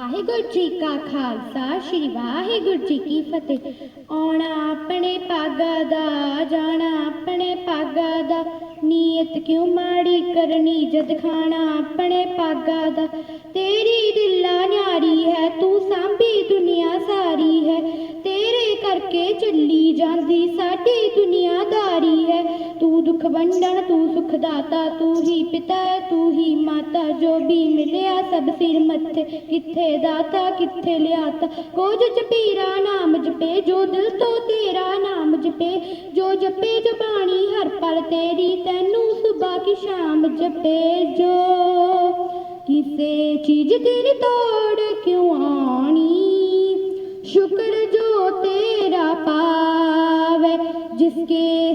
ਵਾਹਿਗੁਰੂ ਜੀ ਕਾ ਖਾਲਸਾ, ਸ੍ਰੀ ਵਾਹਿਗੁਰੂ ਜੀ ਕੀ ਫਤਿਹ। ਆਉਣਾ ਆਪਣੇ ਪਾਗਾ ਦਾ, ਜਾਣਾ ਆਪਣੇ ਪਾਗਾ ਦਾ। ਨੀਅਤ ਕਿਉਂ ਮਾੜੀ ਕਰਨੀ, ਜਦ ਖਾਣਾ ਆਪਣੇ ਪਾਗਾ ਦਾ। ਤੇਰੀ ਦਿਲਾਂ ਨਿਆਰੀ ਹੈ, ਤੂੰ ਸਾਂਭੀ ਦੁਨੀਆ ਸਾਰੀ ਹੈ। ਤੇਰੇ ਕਰਕੇ ਚੱਲੀ ਜਾਂਦੀ ਸਾਡੀ ਦੁਨੀਆਦਾਰੀ ਦਾ ਸੁਖ ਵੰਡਣ, ਤੂੰ ਸੁਖ ਦਾਤਾ, ਤੂੰ ਹੀ ਪਿਤਾ ਤੂੰ ਹੀ ਮਾਤਾ। ਜੋ ਵੀ ਮਿਲਿਆ ਸਭ ਸਿਰ ਮੱਥੇ, ਕਿੱਥੇ ਦਾਤਾ, ਕਿੱਥੇ ਲਿਆਤਾ। ਕੋਜ ਜਪੀਰਾ ਨਾਮ ਜਪੇ, ਜੋ ਦਿਲ ਤੋਂ ਤੇਰਾ ਨਾਮ ਜਪੇ। ਜੋ ਜਪੇ ਜਬਾਣੀ ਹਰ ਪਲ ਤੇਰੀ, ਤੈਨੂੰ ਸੁਬਾ ਕੀ ਸ਼ਾਮ ਜਪੇ। ਜੋ ਕਿਸੇ ਚੀਜ਼ ਤੇਰੀ ਤੋੜ ਕਿਉ ਆਣੀ ਸ਼ੁਕਰ ਜੋ ਤੇਰਾ ਪਾਵੇ ਜਿਸਕੇ